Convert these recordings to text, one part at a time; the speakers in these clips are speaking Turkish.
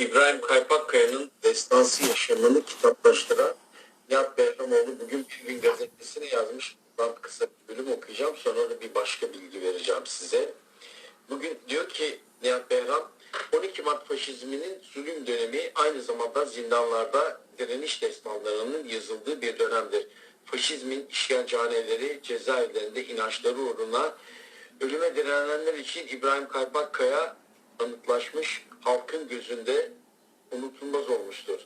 İbrahim Kaypakkaya'nın destansı yaşamını kitaplaştıran Nihat Behramoğlu bugün gün gazetesine yazmış. Ben kısa bir bölüm okuyacağım sonra da bir başka bilgi vereceğim size. Bugün diyor ki Nihat Behram 12 Mart faşizminin zulüm dönemi aynı zamanda zindanlarda direniş destanlarının yazıldığı bir dönemdir. Faşizmin işkencehaneleri cezaevlerinde inançları uğruna ölüme direnenler için İbrahim Kaypakkaya anıtlaşmış halkın gözünde unutulmaz olmuştur.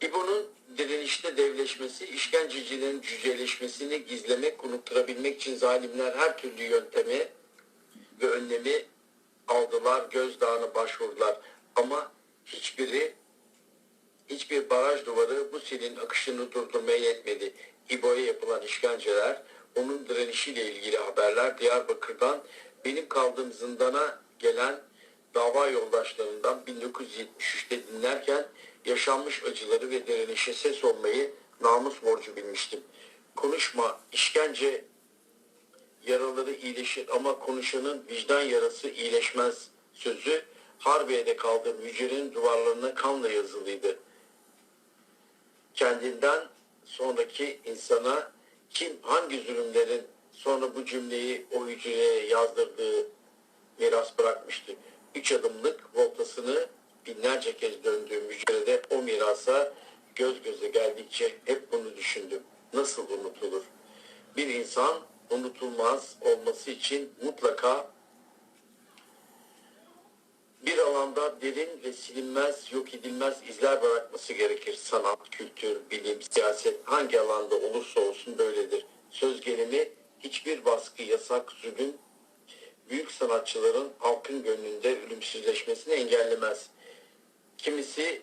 İbo'nun direnişte devleşmesi, işkencecilerin cüceleşmesini gizlemek, unutturabilmek için zalimler her türlü yöntemi ve önlemi aldılar, gözdağına başvurdular. Ama hiçbiri, hiçbir baraj duvarı bu selin akışını durdurmaya yetmedi. İbo'ya yapılan işkenceler, onun direnişiyle ilgili haberler Diyarbakır'dan benim kaldığım zindana gelen dava yoldaşlarından 1973'te dinlerken yaşanmış acıları ve direnişe ses olmayı namus borcu bilmiştim. Konuşma, işkence yaraları iyileşir ama konuşanın vicdan yarası iyileşmez sözü Harbiye'de kaldığım hücrenin duvarlarına kanla yazılıydı. Kendinden sonraki insana kim hangi zulümlerin sonra bu cümleyi o hücreye yazdırdığı miras bırakmıştı. Üç adımlık voltasını binlerce kez döndüğüm hücrede o mirasa göz göze geldikçe hep bunu düşündüm. Nasıl unutulur? Bir insan unutulmaz olması için mutlaka bir alanda derin ve silinmez, yok edilmez izler bırakması gerekir. Sanat, kültür, bilim, siyaset hangi alanda olursa olsun böyledir. Söz gelimi hiçbir baskı, yasak, zulüm büyük sanatçıların halkın gönlünde ölümsüzleşmesini engellemez. Kimisi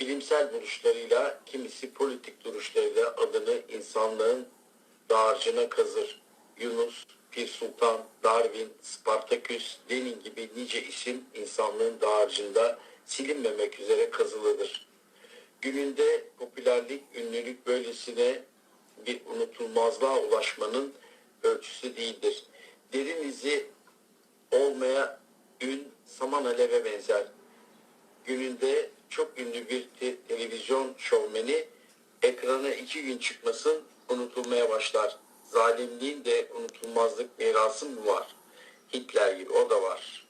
bilimsel duruşlarıyla, kimisi politik duruşlarıyla adını insanlığın dağarcığına kazır. Yunus, Pir Sultan, Darwin, Spartaküs, Lenin gibi nice isim insanlığın dağarcığında silinmemek üzere kazılıdır. Gününde popülerlik, ünlülük böylesine bir unutulmazlığa ulaşmanın ölçüsü değildir. Derin izi olmaya ün saman aleve benzer. Gününde çok ünlü bir te- televizyon şovmeni ekrana iki gün çıkmasın unutulmaya başlar. Zalimliğin de unutulmazlık mirası mı var? Hitler gibi o da var.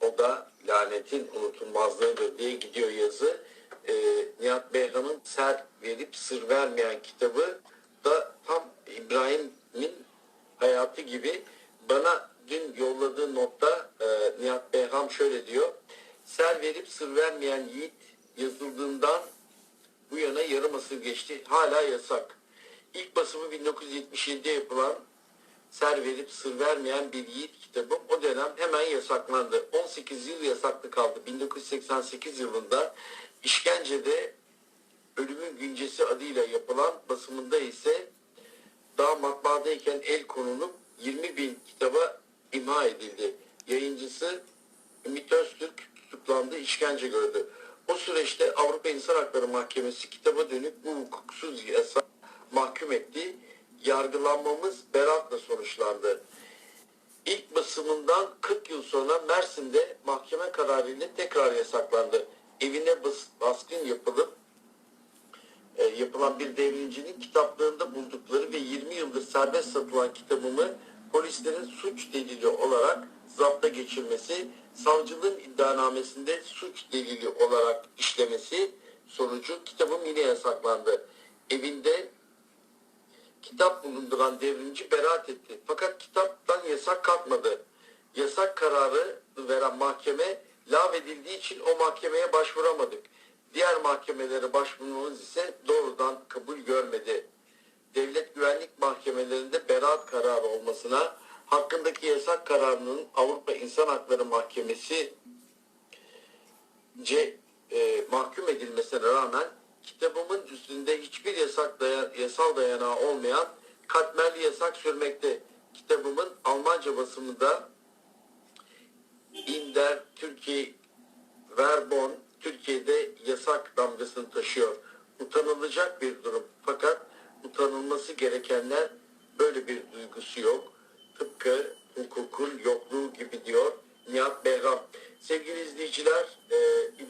O da lanetin unutulmazlığıdır diye gidiyor yazı. Ee, Nihat Behram'ın ser verip sır vermeyen kitabı da tam İbrahim'in hayatı gibi bana dün yolladığı notta e, Nihat Behram şöyle diyor. Ser verip sır vermeyen yiğit yazıldığından bu yana yarım asır geçti. Hala yasak. İlk basımı 1977'de yapılan ser verip sır vermeyen bir yiğit kitabım o dönem hemen yasaklandı. 18 yıl yasaklı kaldı. 1988 yılında işkencede ölümün güncesi adıyla yapılan basımında ise daha matbaadayken el konulup 20 bin kitaba imha edildi. Yayıncısı Ümit Öztürk tutuklandı, işkence gördü. O süreçte Avrupa İnsan Hakları Mahkemesi kitaba dönüp bu hukuksuz yasa mahkum etti. Yargılanmamız beraatla sonuçlandı. İlk basımından 40 yıl sonra Mersin'de mahkeme kararıyla tekrar yasaklandı. Evine bas- baskın yapılıp e, yapılan bir devrimcinin kitaplığında buldukları ve 20 yıldır serbest satılan kitabımı polislerin suç delili olarak zapta geçirmesi, savcılığın iddianamesinde suç delili olarak işlemesi sonucu kitabım yine yasaklandı. Evinde kitap bulunduran devrimci beraat etti. Fakat kitaptan yasak kalkmadı. Yasak kararı veren mahkeme lağvedildiği için o mahkemeye başvuramadık. Diğer mahkemelere başvurmamız ise doğrudan kabul görmedi. Devlet güvenlik mahkemelerinde beraat kararı olmasına hakkındaki yasak kararının Avrupa İnsan Hakları Mahkemesi C e, mahkum edilmesine rağmen kitabımın üstünde hiçbir yasak daya- yasal dayanağı olmayan katmerli yasak sürmekte. Kitabımın Almanca basımında İnder Türkiye Verbon Türkiye'de yasak damgasını taşıyor. Utanılacak bir durum. Fakat utanılması gerekenler böyle bir duygusu yok. Tıpkı hukukun yokluğu gibi diyor Nihat Behram. Sevgili izleyiciler, e,